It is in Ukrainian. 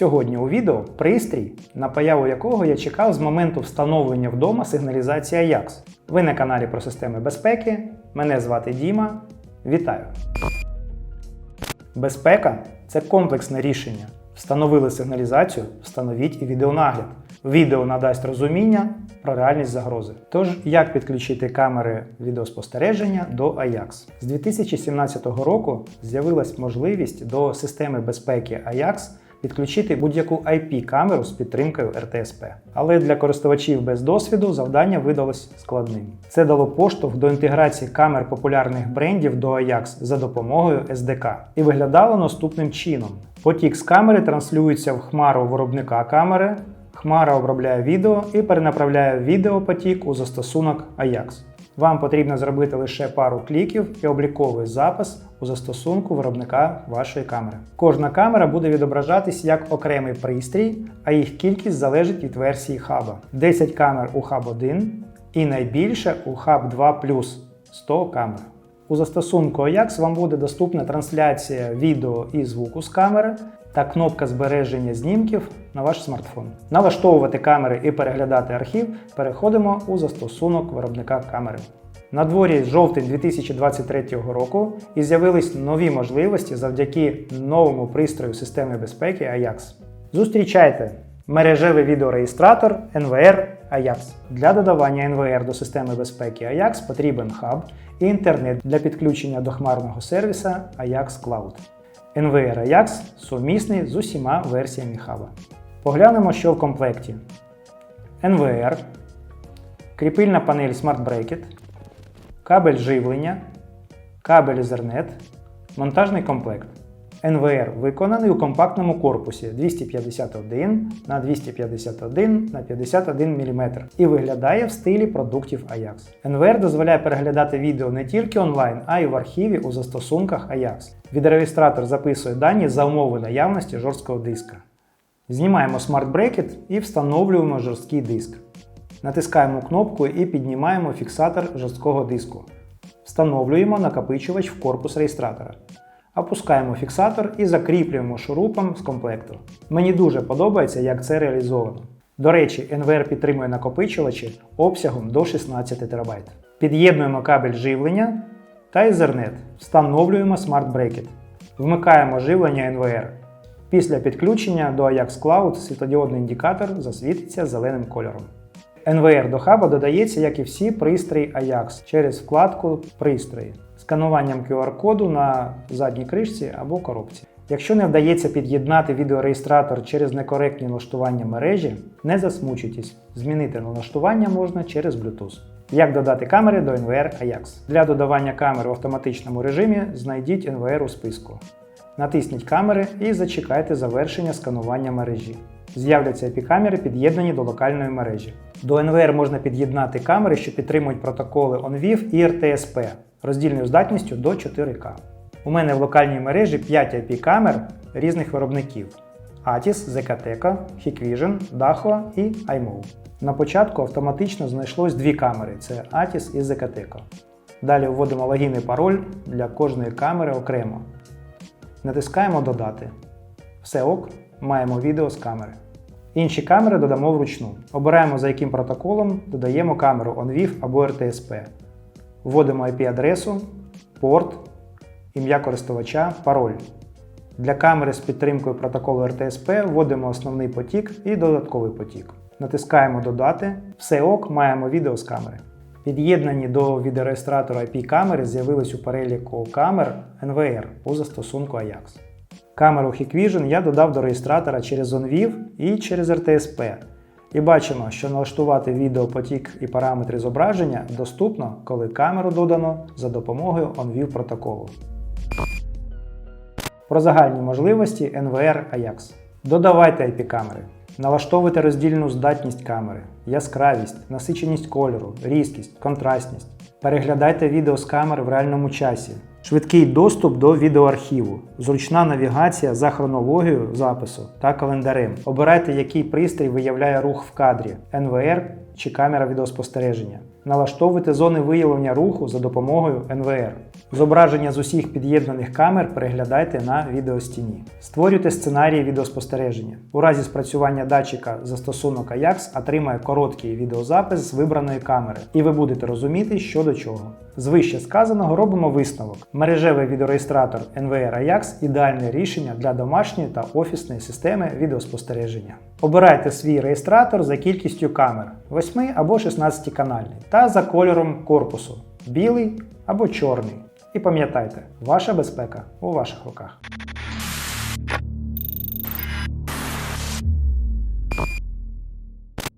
Сьогодні у відео пристрій, на появу якого я чекав з моменту встановлення вдома сигналізації Ajax. Ви на каналі про системи безпеки. Мене звати Діма. Вітаю! Безпека це комплексне рішення. Встановили сигналізацію, встановіть і відеонагляд. Відео надасть розуміння про реальність загрози. Тож, як підключити камери відеоспостереження до Ajax? З 2017 року з'явилась можливість до системи безпеки Ajax підключити будь-яку IP-камеру з підтримкою RTSP. Але для користувачів без досвіду завдання видалось складним. Це дало поштовх до інтеграції камер популярних брендів до Ajax за допомогою SDK і виглядало наступним чином: потік з камери транслюється в хмару виробника камери. Хмара обробляє відео і перенаправляє відеопотік у застосунок Ajax. Вам потрібно зробити лише пару кліків і обліковий запис у застосунку виробника вашої камери. Кожна камера буде відображатись як окремий пристрій, а їх кількість залежить від версії хаба. 10 камер у хаб 1 і найбільше у хаб 2 100 камер. У застосунку Ajax вам буде доступна трансляція відео і звуку з камери та кнопка збереження знімків на ваш смартфон. Налаштовувати камери і переглядати архів переходимо у застосунок виробника камери. На дворі жовтень 2023 року і з'явились нові можливості завдяки новому пристрою системи безпеки Ajax. Зустрічайте мережевий відеореєстратор NVR Ajax. Для додавання NVR до системи безпеки Ajax потрібен хаб і інтернет для підключення до хмарного сервіса Ajax Cloud. NVR Ajax сумісний з усіма версіями хаба. Поглянемо, що в комплекті. NVR, кріпильна панель Smart Bracket, кабель живлення, кабель Ethernet, монтажний комплект. NVR виконаний у компактному корпусі 251 на 251 на 51 мм і виглядає в стилі продуктів Ajax. NVR дозволяє переглядати відео не тільки онлайн, а й в архіві у застосунках Ajax. Відеореєстратор записує дані за умови наявності жорсткого диска. Знімаємо Smart Bracket і встановлюємо жорсткий диск. Натискаємо кнопку і піднімаємо фіксатор жорсткого диску. Встановлюємо накопичувач в корпус реєстратора. Опускаємо фіксатор і закріплюємо шурупом з комплекту. Мені дуже подобається, як це реалізовано. До речі, NVR підтримує накопичувачі обсягом до 16 ТБ. Під'єднуємо кабель живлення та Ethernet. Встановлюємо Bracket. Вмикаємо живлення NVR. Після підключення до Ajax Cloud світлодіодний індикатор засвітиться зеленим кольором. NVR до хаба додається, як і всі пристрої Ajax через вкладку Пристрої скануванням QR-коду на задній кришці або коробці. Якщо не вдається під'єднати відеореєстратор через некоректні налаштування мережі, не засмучуйтесь, змінити налаштування можна через Bluetooth. Як додати камери до NVR Ajax? Для додавання камер в автоматичному режимі знайдіть NVR у списку. Натисніть камери і зачекайте завершення сканування мережі. З'являться IP-камери, під'єднані до локальної мережі. До NVR можна під'єднати камери, що підтримують протоколи ONVIF і RTSP роздільною здатністю до 4К. У мене в локальній мережі 5 IP-камер різних виробників: ATIS, ZKTEK, Hikvision, Daho і iMove. На початку автоматично знайшлось дві камери це ATIS і ZKTEK. Далі вводимо логін і пароль для кожної камери окремо. Натискаємо Додати. Все ок, маємо відео з камери. Інші камери додамо вручну. Обираємо за яким протоколом додаємо камеру ONVIF або RTSP. Вводимо IP-адресу, порт, ім'я користувача, пароль. Для камери з підтримкою протоколу RTSP вводимо основний потік і додатковий потік. Натискаємо Додати. Все ок, маємо відео з камери. Під'єднані до відеореєстратора IP-камери з'явились у переліку камер NVR у застосунку Ajax. Камеру Hikvision я додав до реєстратора через OnVIV і через RTSP. І бачимо, що налаштувати відеопотік і параметри зображення доступно, коли камеру додано за допомогою OnView протоколу. Про загальні можливості NVR Ajax. Додавайте IP-камери. Налаштовуйте роздільну здатність камери, яскравість, насиченість кольору, різкість, контрастність. Переглядайте відео з камер в реальному часі. Швидкий доступ до відеоархіву, зручна навігація за хронологією запису та календарем. Обирайте, який пристрій виявляє рух в кадрі NVR чи камера відеоспостереження. Налаштовуйте зони виявлення руху за допомогою NVR. Зображення з усіх під'єднаних камер переглядайте на відеостіні. Створюйте сценарії відеоспостереження. У разі спрацювання датчика застосунок AJAX отримає короткий відеозапис з вибраної камери, і ви будете розуміти, що до чого. З вище сказаного робимо висновок. Мережевий відеореєстратор NVR AJAX – ідеальне рішення для домашньої та офісної системи відеоспостереження. Обирайте свій реєстратор за кількістю камер 8 або 16 канальний та за кольором корпусу білий або чорний. І пам'ятайте, ваша безпека у ваших руках.